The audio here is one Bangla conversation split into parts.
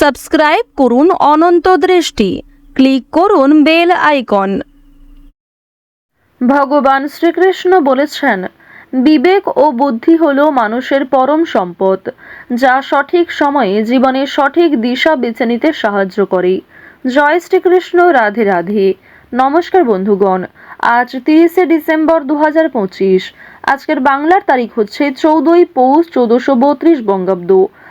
সাবস্ক্রাইব করুন অনন্ত দৃষ্টি। ক্লিক করুন বেল আইকন। ভগবান শ্রীকৃষ্ণ বলেছেন, বিবেক ও বুদ্ধি হল মানুষের পরম সম্পদ, যা সঠিক সময়ে জীবনে সঠিক দিশা বেছে নিতে সাহায্য করে। জয় শ্রীকৃষ্ণ, রাধে রাধে। নমস্কার বন্ধুগণ, আজ তিরিশে ডিসেম্বর দু হাজার পঁচিশ। আজকের বাংলার তারিখ হচ্ছে চৌদ্দই পৌষ চৌদ্দশো বত্রিশ বঙ্গাব্দ।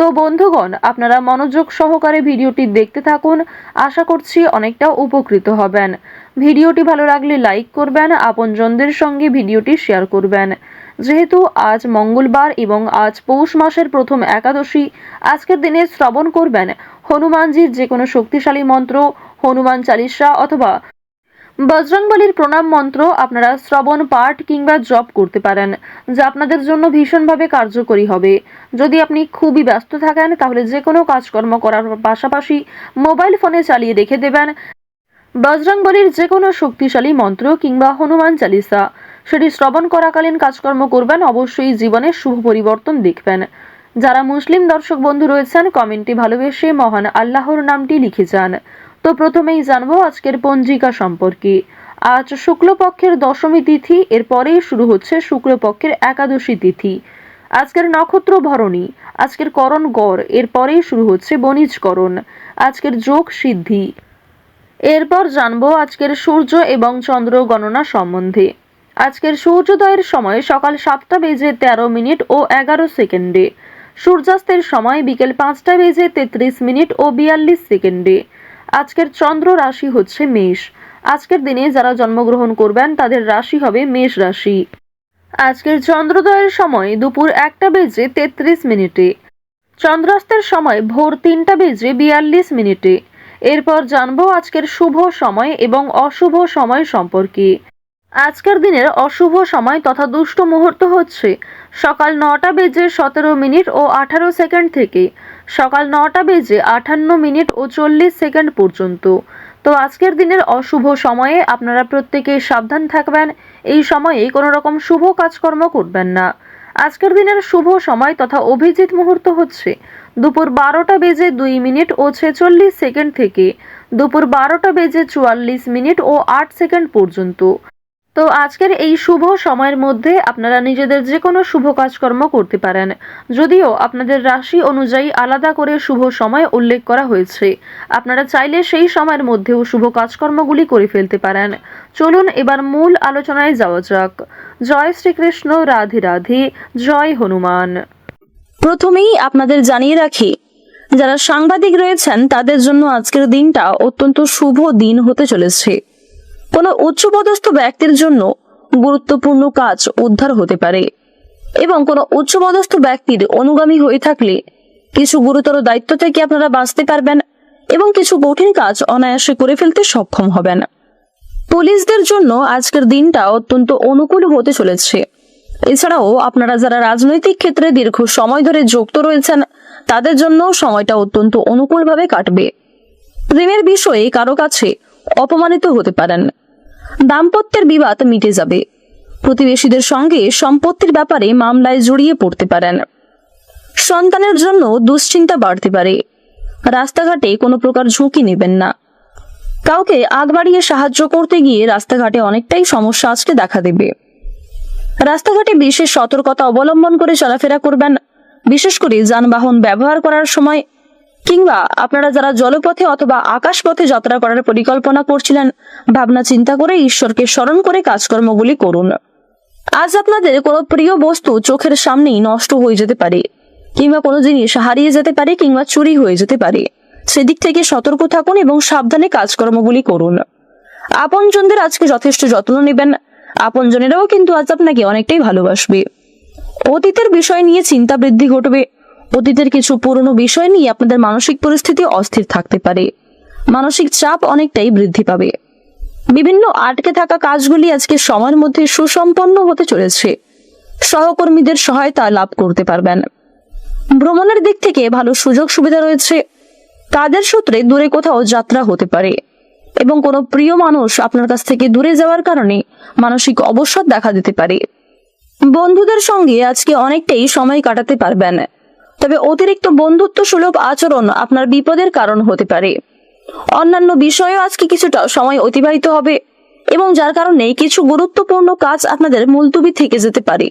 তো বন্ধুগণ, আপনারা মনোযোগ সহকারে ভিডিওটি দেখতে থাকুন। আশা করছি অনেকটা উপকৃত হবেন। ভিডিওটি ভালো লাগলে লাইক করবেন, আপনজনদের সঙ্গে ভিডিওটি শেয়ার করবেন। যেহেতু আজ মঙ্গলবার এবং আজ পৌষ মাসের প্রথম একাদশী, আজকের দিনে শ্রবণ করবেন হনুমানজির যে কোনো শক্তিশালী মন্ত্র, হনুমান চালিসা অথবা বজরংবলীর প্রণাম মন্ত্র আপনারা শ্রবণ, পাঠ কিংবা জপ করতে পারেন, যা আপনাদের জন্য ভীষণভাবে কার্যকরী হবে। যদি আপনি খুবই ব্যস্ত থাকেন, তাহলে যে কোনো কাজকর্ম করার পাশাপাশি মোবাইল ফোনে চালিয়ে রেখে দেবেন। বজরংবলীর যে কোনো শক্তিশালী মন্ত্র কিংবা হনুমান চালিসা, সেটি শ্রবণ করাকালীন কাজকর্ম করবেন, অবশ্যই জীবনে শুভ পরিবর্তন দেখবেন। যারা মুসলিম দর্শক বন্ধু রয়েছেন, কমেন্টে ভালোবেসে মহান আল্লাহর নামটি লিখে যান। তো প্রথমেই জানব আজকের পঞ্জিকা সম্পর্কে। আজ শুক্লপক্ষের দশমী তিথি, এরপরেই শুরু হচ্ছে শুক্লপক্ষের একাদশী তিথি। আজকের নক্ষত্র ভরণী, আজকের করণ গড়, এরপরেই শুরু হচ্ছে বণিজকরণ, আজকের যোগ সিদ্ধি। এরপর জানব আজকের সূর্য এবং চন্দ্র গণনা সম্বন্ধে। আজকের সূর্যোদয়ের সময় সকাল সাতটা বেজে তেরো মিনিট ও এগারো সেকেন্ডে। সূর্যাস্তের সময় বিকেল পাঁচটা বেজে তেত্রিশ মিনিট ও বিয়াল্লিশ সেকেন্ডে। আজকের চন্দ্র রাশি হচ্ছে মেষ। আজকের দিনে যারা জন্মগ্রহণ করবেন, তাদের রাশি হবে মেষ রাশি। আজকের চন্দ্রোদয়ের সময় দুপুর একটা বেজে তেত্রিশ মিনিটে। চন্দ্রাস্তের সময় ভোর তিনটা বেজে বিয়াল্লিশ মিনিটে। এরপর জানব আজকের শুভ সময় এবং অশুভ সময় সম্পর্কে। আজকের দিনের অশুভ সময় তথা দুষ্ট মুহূর্ত হচ্ছে সকাল নটা বেজে সতেরো মিনিট ও আঠারো সেকেন্ড থেকে। সকাল নটা বেজে আটান্ন মিনিট ও চল্লিশ সেকেন্ড পর্যন্ত। তো আজকের দিনের অশুভ সময়ে আপনারা প্রত্যেকে সাবধান থাকবেন। এই সময়ে কোনো রকম শুভ কাজকর্ম করবেন না। আজকের দিনের শুভ সময় তথা অভিজিৎ মুহূর্ত হচ্ছে দুপুর বারোটা বেজে দুই মিনিট ও ছেচল্লিশ সেকেন্ড থেকে। দুপুর বারোটা বেজে চুয়াল্লিশ মিনিট ও আট সেকেন্ড পর্যন্ত। তো আজকের এই শুভ সময়ের মধ্যে আপনারা নিজেদের যে কোনো শুভ কাজকর্ম করতে পারেন। যদিও আপনাদের রাশি অনুযায়ী আলাদা করে শুভ সময় উল্লেখ করা হয়েছে। আপনারা চাইলে সেই সময়ের মধ্যেও শুভ কাজকর্মগুলি করে ফেলতে পারেন। চলুন এবার মূল আলোচনায় যাওয়া যাক। জয় শ্রীকৃষ্ণ, রাধে রাধে, জয় হনুমান। প্রথমেই আপনাদের জানিয়ে রাখি, যারা সাংবাদিক রয়েছেন, তাদের জন্য আজকের দিনটা অত্যন্ত শুভ দিন হতে চলেছে। কোনো উচ্চপদস্থ ব্যক্তির জন্য গুরুত্বপূর্ণ কাজ উদ্ধার হতে পারে এবং কোনো উচ্চপদস্থ ব্যক্তির অনুগামী হয়ে থাকলে কিছু গুরুতর দায়িত্ব থেকে আপনারা বাঁচতে পারবেন এবং কিছু কঠিন কাজ অনায়াসে করে ফেলতে সক্ষম হবেন। পুলিশদের জন্য আজকের দিনটা অত্যন্ত অনুকূল হতে চলেছে। এছাড়াও আপনারা যারা রাজনৈতিক ক্ষেত্রে দীর্ঘ সময় ধরে যুক্ত রয়েছেন, তাদের জন্য সময়টা অত্যন্ত অনুকূলভাবে কাটবে। প্রেমের বিষয়ে কারও কাছে অপমানিত হতে পারেন। দাম্পত্যের বিবাদ মিটে যাবে। প্রতিবেশীদের সঙ্গে সম্পত্তির ব্যাপারে মামলায় জড়িয়ে পড়তে পারেন। সন্তানের জন্য দুশ্চিন্তা বাড়তে পারে। রাস্তাঘাটে কোনো প্রকার ঝুঁকি নেবেন না। কাউকে আগ বাড়িয়ে সাহায্য করতে গিয়ে রাস্তাঘাটে অনেকটাই সমস্যা আসতে দেখা দেবে। রাস্তাঘাটে বিশেষ সতর্কতা অবলম্বন করে চলাফেরা করবেন। বিশেষ করে যানবাহন ব্যবহার করার সময় কিংবা আপনারা যারা জলপথে অথবা আকাশপথে যাত্রা করার পরিকল্পনা করছিলেন, ভাবনা চিন্তা করে ঈশ্বরকে স্মরণ করে কাজকর্মগুলি করুন। আজ আপনাদের কোনো প্রিয় বস্তু চোখের সামনেই নষ্ট হয়ে যেতে পারে, কিংবা কোনো জিনিস হারিয়ে যেতে পারে কিংবা চুরি হয়ে যেতে পারে। সেদিক থেকে সতর্ক থাকুন এবং সাবধানে কাজকর্মগুলি করুন। আপনজনদের আজকে যথেষ্ট যত্ন নেবেন। আপনজনেরাও কিন্তু আজ আপনাকে অনেকটাই ভালোবাসবে। অতীতের বিষয় নিয়ে চিন্তা বৃদ্ধি ঘটবে। অতীতের কিছু পুরনো বিষয় নিয়ে আপনাদের মানসিক পরিস্থিতি অস্থির থাকতে পারে। মানসিক চাপ অনেকটাই বৃদ্ধি পাবে। বিভিন্ন আটকে থাকা কাজগুলি আজকে সময়ের মধ্যে সুসম্পন্ন হতে চলেছে। সহকর্মীদের সহায়তা লাভ করতে পারবেন। ভ্রমণের দিক থেকে ভালো সুযোগ সুবিধা রয়েছে। কাজের সূত্রে দূরে কোথাও যাত্রা হতে পারে এবং কোনো প্রিয় মানুষ আপনার কাছ থেকে দূরে যাওয়ার কারণে মানসিক অবসাদ দেখা দিতে পারে। বন্ধুদের সঙ্গে আজকে অনেকটাই সময় কাটাতে পারবেন। তবে অতিরিক্ত বন্ধুত্ব সুলভ আচরণ আপনার বিপদের কারণ হতে পারে। অন্যান্য বিষয়েও আজকে কিছুটা সময় অতিবাহিত হবে এবং যার কারণে কিছু গুরুত্বপূর্ণ কাজ আপনাদের মুলতুবি থেকে যেতে পারে।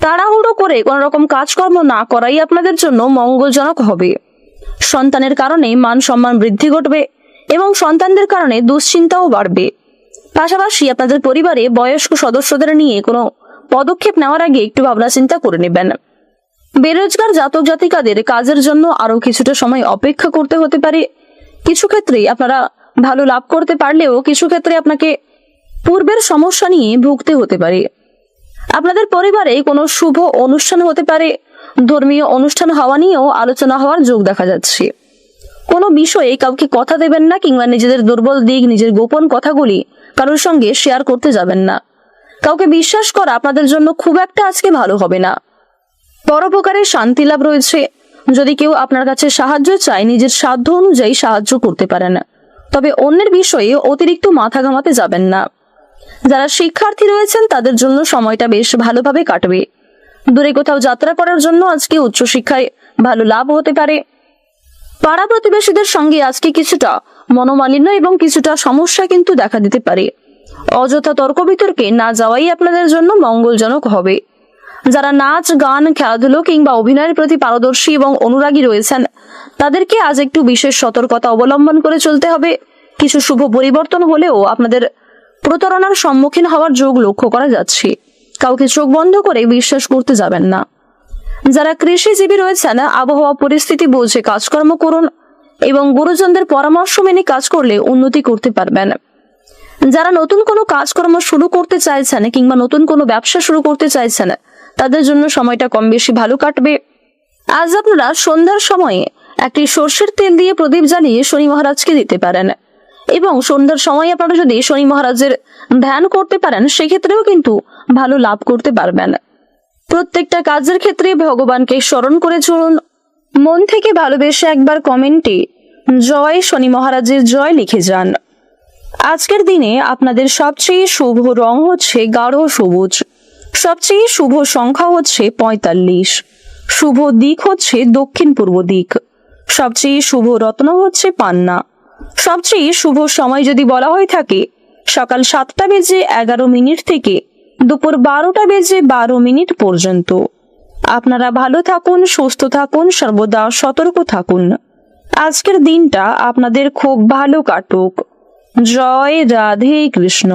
তাড়াহুড়ো করে কোনো রকম কাজকর্ম না করাই আপনাদের জন্য মঙ্গলজনক হবে। সন্তানের কারণে মান সম্মান বৃদ্ধি ঘটবে এবং সন্তানদের কারণে দুশ্চিন্তাও বাড়বে। পাশাপাশি আপনাদের পরিবারে বয়স্ক সদস্যদের নিয়ে কোনো পদক্ষেপ নেওয়ার আগে একটু ভাবনা চিন্তা করে নেবেন। বেরোজগার জাতক জাতিকাদের কাজের জন্য আরও কিছুটা সময় অপেক্ষা করতে হতে পারে। কিছু ক্ষেত্রেই আপনারা ভালো লাভ করতে পারলেও কিছু ক্ষেত্রে আপনাকে পূর্বের সমস্যা নিয়ে ভুগতে হতে পারে। আপনাদের পরিবারে কোনো শুভ অনুষ্ঠান হতে পারে। ধর্মীয় অনুষ্ঠান হওয়া নিয়েও আলোচনা হওয়ার যোগ দেখা যাচ্ছে। কোনো বিষয়ে কাউকে কথা দেবেন না কিংবা নিজেদের দুর্বল দিক, নিজের গোপন কথাগুলি কারোর সঙ্গে শেয়ার করতে যাবেন না। কাউকে বিশ্বাস করা আপনাদের জন্য খুব একটা আজকে ভালো হবে না। পরোপকারের শান্তি লাভ রয়েছে। যদি কেউ আপনার কাছে সাহায্য চায়, নিজের সাধ্য অনুযায়ী সাহায্য করতে পারেন। তবে অন্যের বিষয়ে অতিরিক্ত মাথা ঘামাতে যাবেন না। যারা শিক্ষার্থী রয়েছেন, তাদের জন্য সময়টা বেশ ভালোভাবে কাটবে। দূরে কোথাও যাত্রা করার জন্য আজকে উচ্চশিক্ষায় ভালো লাভ হতে পারে। পাড়া প্রতিবেশীদের সঙ্গে আজকে কিছুটা মনোমালিন্য এবং কিছুটা সমস্যা কিন্তু দেখা দিতে পারে। অযথা তর্ক বিতর্কে না যাওয়াই আপনাদের জন্য মঙ্গলজনক হবে। যারা নাচ, গান, খেলাধুলো কিংবা অভিনয়ের প্রতি পারদর্শী এবং অনুরাগী রয়েছেন, তাদেরকে আজ একটু বিশেষ সতর্কতা অবলম্বন করে চলতে হবে। কিছু শুভ পরিবর্তন হলেও আপনাদের প্রতারণার সম্মুখীন হওয়ার যোগ লক্ষ্য করা যাচ্ছে। কাউকে চোখ বন্ধ করে বিশ্বাস করতে যাবেন না। যারা কৃষিজীবী রয়েছেন, আবহাওয়া পরিস্থিতি বুঝে কাজকর্ম করুন এবং গুরুজনদের পরামর্শ মেনে কাজ করলে উন্নতি করতে পারবেন। যারা নতুন কোনো কাজকর্ম শুরু করতে চাইছেন কিংবা নতুন কোনো ব্যবসা শুরু করতে চাইছেন তাদের জন্য সময়টা কম বেশি ভালো কাটবে। আজ আপনারা সন্ধ্যার সময়ে একটি সর্ষের তেল দিয়ে প্রদীপ জ্বালিয়ে শনি মহারাজকে দিতে পারেন। এবং সন্ধ্যার সময় আপনারা যদি শনি মহারাজের ধ্যান করতে পারেন, সেক্ষেত্রেও কিন্তু ভালো লাভ করতে পারবেন। প্রত্যেকটা কাজের ক্ষেত্রে ভগবানকে স্মরণ করে চলুন। মন থেকে ভালোবেসে একবার কমেন্টে জয় শনি মহারাজের জয় লিখে যান। আজকের দিনে আপনাদের সবচেয়ে শুভ রং হচ্ছে গাঢ় সবুজ। সবচেয়ে শুভ সংখ্যা হচ্ছে পঁয়তাল্লিশ। শুভ দিক হচ্ছে দক্ষিণ পূর্ব দিক। সবচেয়ে শুভ রত্ন হচ্ছে পান্না। সবচেয়ে শুভ সময় যদি বলা হয়ে থাকে, সকাল সাতটা বেজে এগারো মিনিট থেকে দুপুর বারোটা বেজে বারো মিনিট পর্যন্ত। আপনারা ভালো থাকুন, সুস্থ থাকুন, সর্বদা সতর্ক থাকুন। আজকের দিনটা আপনাদের খুব ভালো কাটুক। জয় রাধে কৃষ্ণ।